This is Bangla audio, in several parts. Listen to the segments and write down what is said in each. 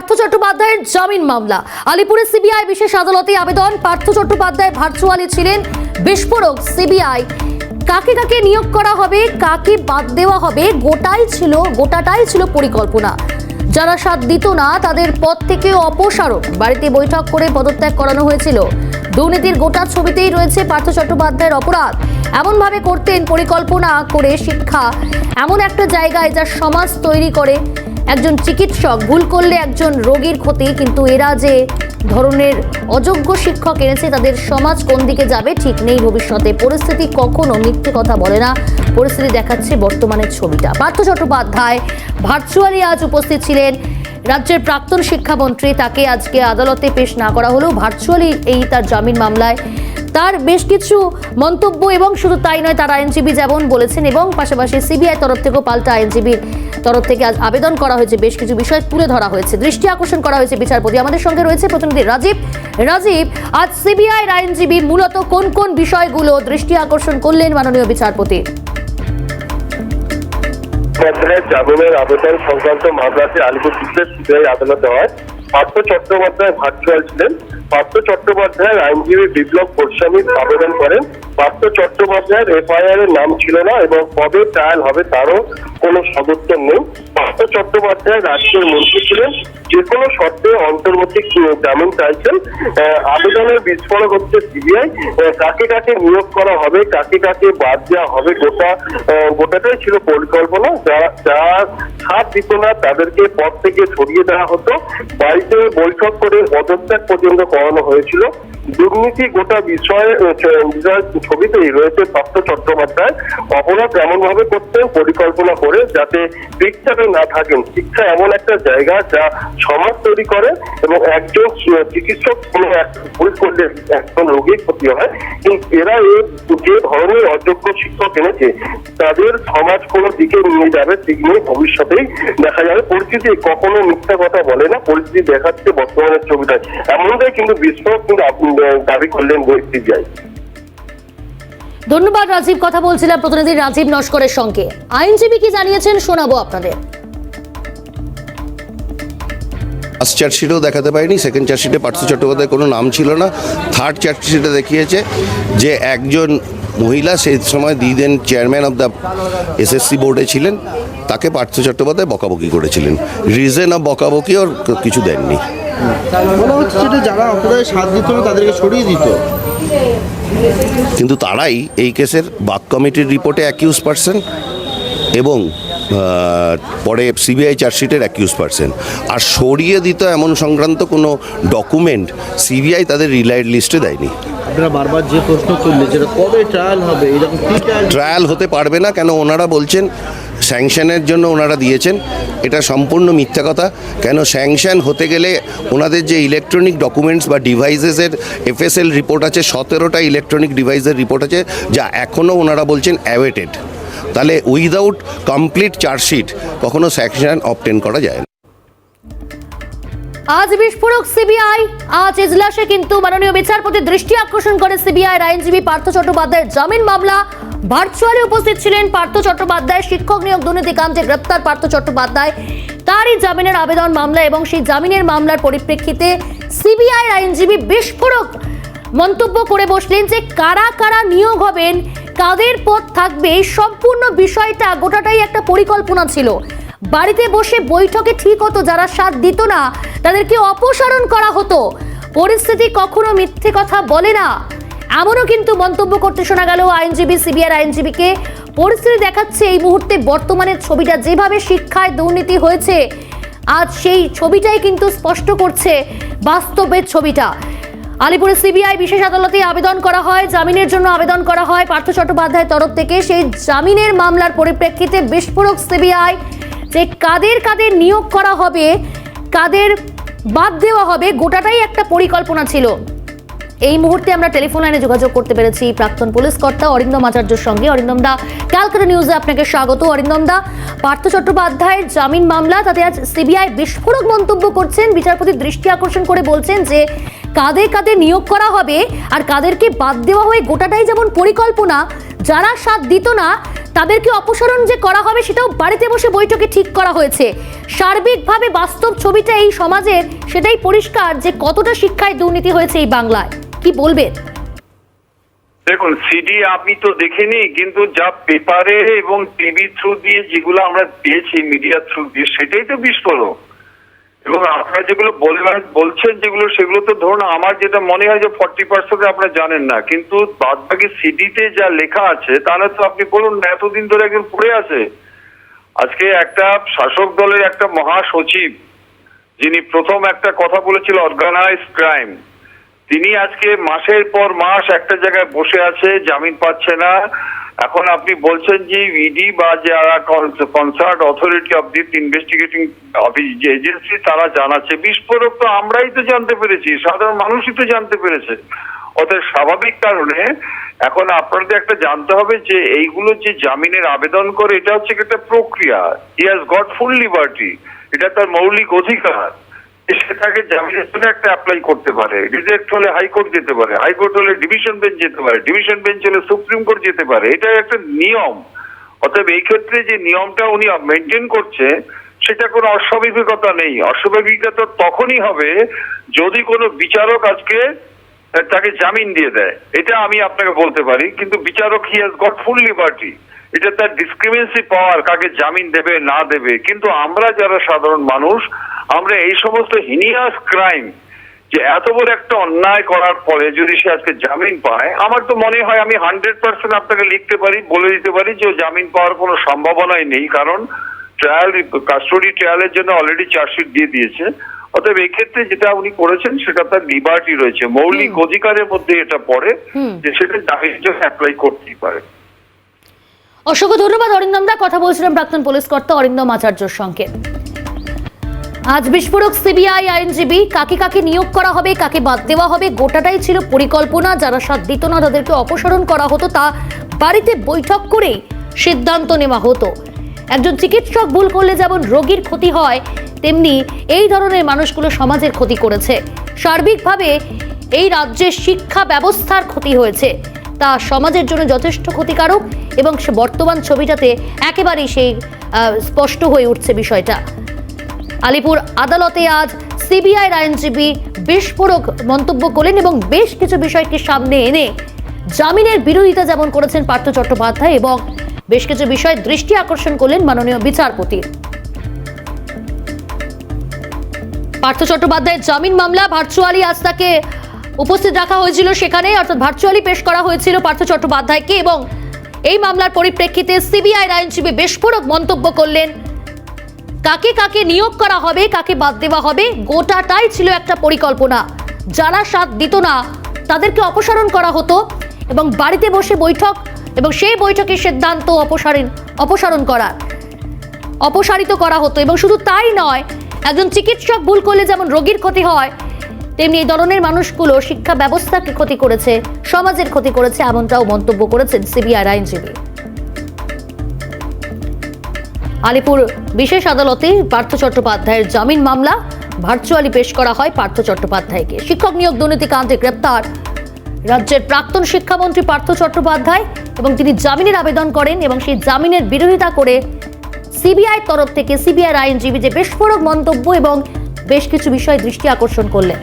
পার্থ চট্টোপাধ্যায়ের জামিন মামলা। আলিপুরের সিবিআই বিশেষ আদালতে আবেদন। পার্থ চট্টোপাধ্যায় ভার্চুয়ালি ছিলেন। বিস্ফোরক সিবিআই। কাকে কাকে নিয়োগ করা হবে, কাকে বাদ দেওয়া হবে, গোটাই ছিল, গোটাটাই ছিল পরিকল্পনা। যারা সাথ দিত না, তাদের পদ থেকে অপসারণ। বাড়িতে বৈঠক করে পদত্যাগ করানো হয়েছিল। দুর্নীতির গোটা ছবিতেই রয়েছে পার্থ চট্টোপাধ্যায়ের অপরাধ। এমনভাবে করতেন পরিকল্পনা করে শিক্ষা। এমন একটা জায়গায় যা সমাজ তৈরি করে। একজন চিকিৎসক ভুল করলে একজন রোগীর ক্ষতি, কিন্তু এরা যে ধরনের অযোগ্য শিক্ষক এনেছে, তাদের সমাজ কোন দিকে যাবে ঠিক নেই ভবিষ্যতে। পরিস্থিতি কখনো মিথ্যে কথা বলে না। পরিস্থিতি দেখাচ্ছে বর্তমানের ছবিটা। পার্থ চট্টোপাধ্যায় ভার্চুয়ালি আজ উপস্থিত ছিলেন। রাজ্যের প্রাক্তন শিক্ষামন্ত্রী তাকে আজকে আদালতে পেশ না করা হলেও ভার্চুয়ালি এই তার জামিন মামলায় তার বেশ কিছু মন্তব্য এবং শুধু তাই নয়, তার আইনজীবী যেমন বলেছেন এবং পাশাপাশি সিবিআই তরফ থেকেও পাল্টা আইনজীবীর তরফ থেকে আজ আবেদন করা হয়েছে। বেশ কিছু বিষয় তুলে ধরা হয়েছে। দৃষ্টি আকর্ষণ করা হয়েছে বিচারপতি। আমাদের সঙ্গে রয়েছে প্রতিনিধি রাজীব। রাজীব, আজ সিবিআই আইনজীবী মূলত কোন কোন বিষয়গুলো দৃষ্টি আকর্ষণ করলেন মাননীয় বিচারপতি? জামিনের আবেদন সংক্রান্ত মামলাটি আলিপুর বিশেষ সিবিআই আদালতে হয়। পার্থ চট্টোপাধ্যায় ভার্চুয়াল ছিলেন। পার্থ চট্টোপাধ্যায়ের আইনজীবী বিপ্লব গোস্বামী আবেদন করেন। পার্থ চট্টোপাধ্যায়ের এফআইআর এর নাম ছিল না এবং কবে ট্রায়াল হবে তারও কোনো সদস্য নেই। পার্থ চট্টোপাধ্যায় রাজ্যের মন্ত্রী ছিলেন। যে কোনো শর্তে অন্তর্বর্তী জামিন চাইছেন আবেদনের বিস্ফোরক হচ্ছে সিবিআই। কাকে কাকে নিয়োগ করা হবে, কাকে কাকে বাদ দেওয়া হবে, গোটা গোটাটাই ছিল পরিকল্পনা। যারা যারা সাথ দিত না, তাদেরকে পদ থেকে সরিয়ে দেওয়া হতো। বাড়িতে বৈঠক করে পদত্যাগ পর্যন্ত করানো হয়েছিল। দুর্নীতি গোটা বিষয়ে ছবিতেই রয়েছে পার্থ চট্টোপাধ্যায়। অপরাধ এমন ভাবে করতেন পরিকল্পনা করে যাতে শিক্ষাতে না থাকেন শিক্ষা এমন একটা জায়গা যা সমাজ তৈরি করে এবং একজন চিকিৎসক কোনো ভুল করলে একজন রোগীর ক্ষতি হয়। কিন্তু এরা এই যে ধরনের অযোগ্য শিক্ষক এনেছে, তাদের সমাজ কোনো দিকে নিয়ে যাবে ঠিক নিয়ে ভবিষ্যতেই দেখা যাবে। পরিস্থিতি কখনো মিথ্যা কথা বলে না, পরিস্থিতি দেখাচ্ছে বর্তমানের ছবিটায়। এমনটাই কিন্তু বিস্ফোরক কিন্তু দাবি করলেন সিবিআই। ধন্যবাদ রাজীব কথা বলছিলাম প্রতিনিধি রাজীব নস্করের সঙ্গে। আইনজীবী কি জানিয়েছেন শোনাবো আপনাদের। ফার্স্ট চার্জশিটেও দেখাতে পারিনি সেকেন্ড চার্জশিটে পার্থ চট্টোপাধ্যায় কোনো নাম ছিল না। থার্ড চার্জশিটে দেখিয়েছে যে একজন মহিলা সেই সময় দিদেন চেয়ারম্যান অফ দ্য এসএসসি বোর্ডে ছিলেন তাকে পার্থ চট্টোপাধ্যায় বকাবকি করেছিলেন। রিজন অব বকাবকি ওর কিছু দেননি। বলা হচ্ছে যারা অপরাধে সাথ দিত না তাদেরকে সরিয়ে দিত। কিন্তু তারাই এই কেসের বাক কমিটির রিপোর্টে অ্যাকিউজ পার্সন এবং পরে সিবিআই চার্জশিটের অ্যাকিউজ পার্সন আর সরিয়ে দিত এমন সংক্রান্ত কোনো ডকুমেন্ট সিবিআই তাদের রিলাইড লিস্টে দেয়নি। আপনারা বারবার যে প্রশ্ন করলে যেটা কবে ট্রায়াল হবে এরকম ট্রায়াল ট্রায়াল হতে পারবে না কেন ওনারা বলছেন স্যাংশনের জন্য ওনারা দিয়েছেন, এটা সম্পূর্ণ মিথ্যা কথা। কেন স্যাংশন হতে গেলে ওনাদের যে ইলেকট্রনিক ডকুমেন্টস বা ডিভাইসেসের এফএসএল রিপোর্ট আছে, সতেরোটা ইলেকট্রনিক ডিভাইসের রিপোর্ট আছে, যা এখনও ওনারা বলছেন অ্যাওয়েটেড তাহলে উইদাউট কমপ্লিট চার্জশিট কখনো স্যাংশন অবটেন করা যায় আজ বিস্ফোরক সিবিআই আজ এজলাসে কিন্তু মাননীয় বিচারপতির দৃষ্টি আকর্ষণ করে সিবিআই আইনজীবী পার্থ চট্টোপাধ্যায়ের জামিন মামলা। ভার্চুয়ালি উপস্থিত ছিলেন পার্থ চট্টোপাধ্যায়। শিক্ষক নিয়োগ দুর্নীতি কাণ্ডে গ্রেপ্তার পার্থ চট্টোপাধ্যায়। তারই জামিনের আবেদন মামলা এবং সেই জামিনের মামলার পরিপ্রেক্ষিতে সিবিআই আইনজীবী বিস্ফোরক মন্তব্য করে বসলেন যে কারা কারা নিয়োগ হবেন, কাদের পদ থাকবে, এই সম্পূর্ণ বিষয়টা গোটাটাই একটা পরিকল্পনা ছিল। বাড়িতে বসে বৈঠকে ঠিক হতো যারা সাথ দিত না, তাদেরকে অপসারণ করা হতো। পরিস্থিতি কখনো মিথ্যে কথা বলে না। এমনও কিন্তু মন্তব্য করতে শোনা গেল আইনজীবী সিবিআর আইনজীবীকে। পরিস্থিতি দেখাচ্ছে এই মুহূর্তে বর্তমানের ছবিটা যেভাবে শিক্ষায় দুর্নীতি হয়েছে, আজ সেই ছবিটাই কিন্তু স্পষ্ট করছে বাস্তবের ছবিটা। আলিপুরের সিবিআই বিশেষ আদালতে আবেদন করা হয়, জামিনের জন্য আবেদন করা হয়, পার্থ চট্টোপাধ্যায়ের তরফ থেকে। সেই জামিনের মামলার পরিপ্রেক্ষিতে বিস্ফোরক সিবিআই যে কাদের কাদের নিয়োগ করা হবে, কাদের বাদ দেওয়া হবে, গোটাটাই একটা পরিকল্পনা ছিল। এই মুহূর্তে আমরা টেলিফোন লাইনে যোগাযোগ করতে পেরেছি প্রাক্তন পুলিশ কর্তা অরিন্দম আচার্যর সঙ্গে। অরিন্দম দা, ক্যালকাটা নিউজে আপনাকে স্বাগত। অরিন্দম দা, পার্থ চট্টোপাধ্যায়ের জামিন মামলা, তাতে আজ সিবিআই বিস্ফোরক মন্তব্য করছেন। বিচারপতির দৃষ্টি আকর্ষণ করে বলছেন যে কাদের কাদের নিয়োগ করা হবে আর কাদেরকে বাদ দেওয়া হয়ে গোটাটাই যেমন পরিকল্পনা, যারা সাথ দিত না, তাদেরকে অপসারণ যে করা হবে সেটাও বাড়িতে বসে বৈঠকে ঠিক করা হয়েছে। সার্বিকভাবে বাস্তব ছবিটা এই সমাজের, সেটাই পরিষ্কার যে কতটা শিক্ষায় দুর্নীতি হয়েছে এই বাংলায়। কি বলবেন। দেখুন সিডি আমি তো দেখিনি, কিন্তু যা পেপারে এবং টিভি থ্রু দিয়ে যেগুলো আমরা পেয়েছি মিডিয়া থ্রু দিয়ে, সেটাই তো বিস্ফোরক। এবং আপনারা যেগুলো বলে বলছেন যেগুলো, সেগুলো তো ধরুন আমার যেটা মনে হয় যে ফর্টি পার্সেন্ট আপনারা জানেন না, কিন্তু বাদ বাকি সিডিতে যা লেখা আছে, তাহলে তো আপনি বলুন এতদিন ধরে একজন পড়ে আছে। আজকে একটা শাসক দলের একটা মহাসচিব, যিনি প্রথম একটা কথা বলেছিল অর্গানাইজ ক্রাইম তিনি আজকে মাসের পর মাস একটা জায়গায় বসে আছে, জামিন পাচ্ছে না। এখন আপনি বলছেন যে ইডি বা যারা concerned authority of this investigating agency তারা জানাচ্ছে। বিস্ফোরক তো আমরাই তো জানতে পেরেছি, সাধারণ মানুষই তো জানতে পেরেছে। অতএব স্বাভাবিক কারণে এখন আপনাদের একটা জানতে হবে যে এইগুলো যে জামিনের আবেদন করে, এটা হচ্ছে একটা প্রক্রিয়া। He has got full liberty এটা তার মৌলিক অধিকার। সেটাকে জামিনের জন্য একটা অ্যাপ্লাই করতে পারে। রিজেক্ট হলে হাইকোর্ট যেতে পারে। হাইকোর্ট হলে ডিভিশন বেঞ্চ যেতে পারে। ডিভিশন বেঞ্চ হলে সুপ্রিম কোর্ট যেতে পারে। এটা একটা নিয়ম। অতএব এই ক্ষেত্রে যে নিয়মটা উনি মেনটেন করছে, সেটা কোনো অস্বাভাবিকতা নেই। অস্বাভাবিকতা তখনই হবে যদি কোনো বিচারক আজকে তাকে জামিন দিয়ে দেয়। এটা আমি আপনাকে বলতে পারি। কিন্তু বিচারক he has got full liberty এটা তার ডিসক্রিমিনেন্সি পাওয়ার কাকে জামিন দেবে, না দেবে। কিন্তু আমরা যারা সাধারণ মানুষ আমরা এই সমস্ত হিনিয়াস ক্রাইম যে এত বড় একটা অন্যায় করার পরে যদি সে আজকে জামিন পায় আমার তো মনে হয় আমি হান্ড্রেড পার্সেন্ট আপনাকে লিখতে পারি বলে দিতে পারি যে জামিন পাওয়ার কোনো সম্ভাবনাই নেই কারণ ট্রায়াল কাস্টডি ট্রায়ালের জন্য অলরেডি চার্জশিট দিয়ে দিয়েছে। অতএব এক্ষেত্রে যেটা উনি করেছেন সেটা তার লিবার্টি রয়েছে। মৌলিক অধিকারের মধ্যে এটা পড়ে। যে সেটা জামিনের জন্য অ্যাপ্লাই করতেই পারে। অসংখ্য ধন্যবাদ অরিন্দম দা কথা বলছিলাম প্রাক্তন পুলিশ কর্তা অরিন্দম আচার্যর সঙ্গে। আজ বিস্ফোরক সিবিআই আইনজীবী কাকে কাকে নিয়োগ করা হবে, কাকে বাদ দেওয়া হবে, গোটাটাই ছিল পরিকল্পনা। যারা সাথ দিত না তাদেরকে অপসারণ করা হতো, তা বাড়িতে বৈঠক করেই সিদ্ধান্ত নেওয়া হতো। একজন চিকিৎসক ভুল করলে যেমন রোগীর ক্ষতি হয়, তেমনি এই ধরনের মানুষগুলো সমাজের ক্ষতি করেছে। সার্বিকভাবে এই রাজ্যের শিক্ষা ব্যবস্থার ক্ষতি হয়েছে। তা সমাজের জন্য যথেষ্ট ক্ষতিকারক এবং সে বর্তমান ছবিটাতে একেবারেই সেই স্পষ্ট হয়ে উঠছে বিষয়টা। আলিপুর আদালতে আজ সিবিআই আইনজীবী বিস্ফোরক মন্তব্য করলেন এবং বেশ কিছু বিষয়কে সামনে এনে জামিনের বিরোধিতা যেমন করেছেন পার্থ চট্টোপাধ্যায় এবং বেশ কিছু বিষয় দৃষ্টি আকর্ষণ করলেন মাননীয় বিচারপতি। পার্থ চট্টোপাধ্যায়ের জামিন মামলা ভার্চুয়ালি আজ তাকে উপস্থিত রাখা হয়েছিল সেখানে, অর্থাৎ ভার্চুয়ালি পেশ করা হয়েছিল পার্থ চট্টোপাধ্যায়কে এবং এই মামলার পরিপ্রেক্ষিতে সিবিআই আইনজীবী বিস্ফোরক মন্তব্য করলেন কাকে কাকে নিয়োগ করা হবে, কাকে বাদ দেওয়া হবে, গোটাটাই ছিল একটা পরিকল্পনা। যারা সাথ দিত না, তাদেরকে অপসারণ করা হতো এবং বাড়িতে বসে বৈঠক এবং সেই বৈঠকের সিদ্ধান্ত অপসারণ অপসারণ করার অপসারিত করা হতো। এবং শুধু তাই নয়, একজন চিকিৎসক ভুল করলে যেমন রোগীর ক্ষতি হয়, তেমনি এই ধরনের মানুষগুলো শিক্ষা ব্যবস্থাকে ক্ষতি করেছে, সমাজের ক্ষতি করেছে, এমনটাও মন্তব্য করেছেন সিবিআই আইনজীবী। আলিপুর। বিশেষ আদালতে পার্থ চট্টোপাধ্যায়ের জামিন মামলা ভার্চুয়ালি পেশ করা হয় পার্থ চট্টোপাধ্যায়কে। শিক্ষক নিয়োগ দুর্নীতি কাণ্ডে গ্রেপ্তার। রাজ্যের প্রাক্তন শিক্ষামন্ত্রী পার্থ চট্টোপাধ্যায় এবং তিনি জামিনের আবেদন করেন এবং সেই জামিনের বিরোধিতা করে সিবিআই তরফ থেকে সিবিআই আইনজীবী যে বিস্ফোরক মন্তব্য এবং বেশ কিছু বিষয় দৃষ্টি আকর্ষণ করলেন।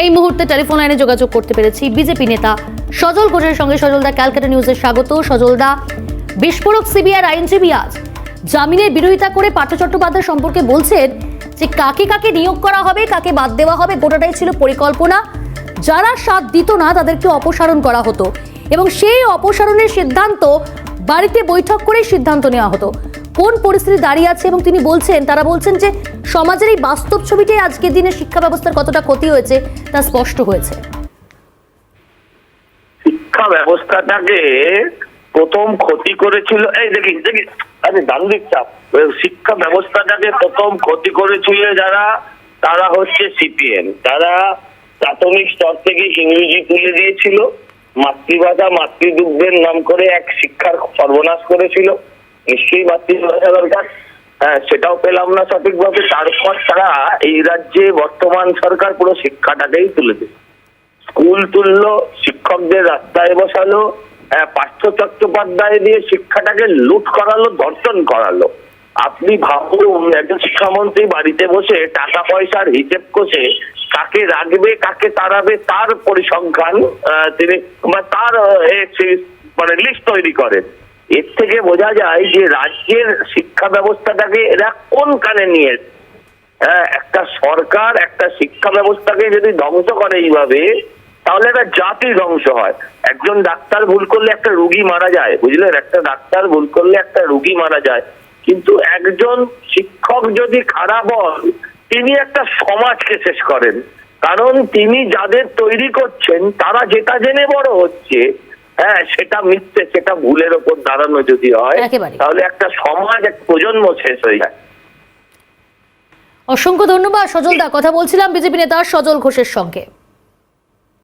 এই মুহূর্তে টেলিফোন লাইনে যোগাযোগ করতে পেরেছি বিজেপি নেতা সজল ঘোষের সঙ্গে সজলদা ক্যালকাটা নিউজে স্বাগত। সজলদা বিস্ফোরক সিবিআই আইনজীবী আজ জামিনের বিরোধিতা করে পার্থ চট্টোপাধ্যায় সম্পর্কে বলছেন যে কাকে কাকে নিয়োগ করা হবে, কাকে বাদ দেওয়া হবে, গোটাটাই ছিল পরিকল্পনা। যারা সাথ দিত না, তাদেরকে অপসারণ করা হতো এবং সেই অপসারণের সিদ্ধান্ত বাড়িতে বৈঠক করে সিদ্ধান্ত নেওয়া হতো। কোন পরিস্থিতি দাঁড়িয়ে আছে এবং তিনি বলছেন, তারা বলছেন যে সমাজের এই বাস্তব ছবিটাই আজকের দিনে শিক্ষা ব্যবস্থার কতটা ক্ষতি হয়েছে তা স্পষ্ট হয়েছে। শিক্ষা ব্যবস্থাটাকে প্রথম ক্ষতি করেছিল, এই দেখি দেখি আরে দারুণ চাপ। শিক্ষা ব্যবস্থাটাকে প্রথম ক্ষতি করেছিল যারা, তারা হচ্ছে সিপিএম তারা প্রাথমিক স্তর থেকে ইংরেজি তুলে দিয়েছিল। মাতৃভাষা, মাতৃদুগ্ধের নাম করে এক শিক্ষার সর্বনাশ করেছিল। নিশ্চয়ই মাতৃভাষা দরকার। হ্যাঁ সেটাও পেলাম না সঠিকভাবে। তারপর তারা এই রাজ্যে বর্তমান সরকার পুরো শিক্ষাটাকেই তুলে দিল। স্কুল তুললো, শিক্ষকদের রাস্তায় বসালো পার্থ চট্টোপাধ্যায় দিয়ে শিক্ষাটাকে লুট করালো ধর্ষণ করালো। আপনি ভাবুন একজন শিক্ষামন্ত্রী, বাড়িতে বসে টাকা পয়সার হিসেব কষে কাকে রাখবে, কাকে তাড়াবে, তার পরিসংখ্যান তিনি তার মানে লিস্ট তৈরি করেন। এর থেকে বোঝা যায় যে রাজ্যের শিক্ষা ব্যবস্থাটাকে এরা কোন কানে নিয়ে হ্যাঁ একটা সরকার একটা শিক্ষা ব্যবস্থাকে যদি ধ্বংস করে এইভাবে তাহলে একটা জাতি ধ্বংস হয়। একজন ডাক্তার ভুল করলে একটা রুগী মারা যায় বুঝলেন একটা ডাক্তার ভুল করলে একটা রুগী মারা যায়। কিন্তু একজন শিক্ষক যদি খারাপ হন তিনি একটা সমাজকে শেষ করেন। কারণ তিনি যাদের তৈরি করছেন তারা যেটা জেনে বড় হচ্ছে হ্যাঁ সেটা মিথ্যে সেটা ভুলের ওপর দাঁড়ানো যদি হয় তাহলে একটা সমাজ এক প্রজন্ম শেষ হয়ে যায়। অসংখ্য ধন্যবাদ সজল দা কথা বলছিলাম বিজেপি নেতা সজল ঘোষের সঙ্গে।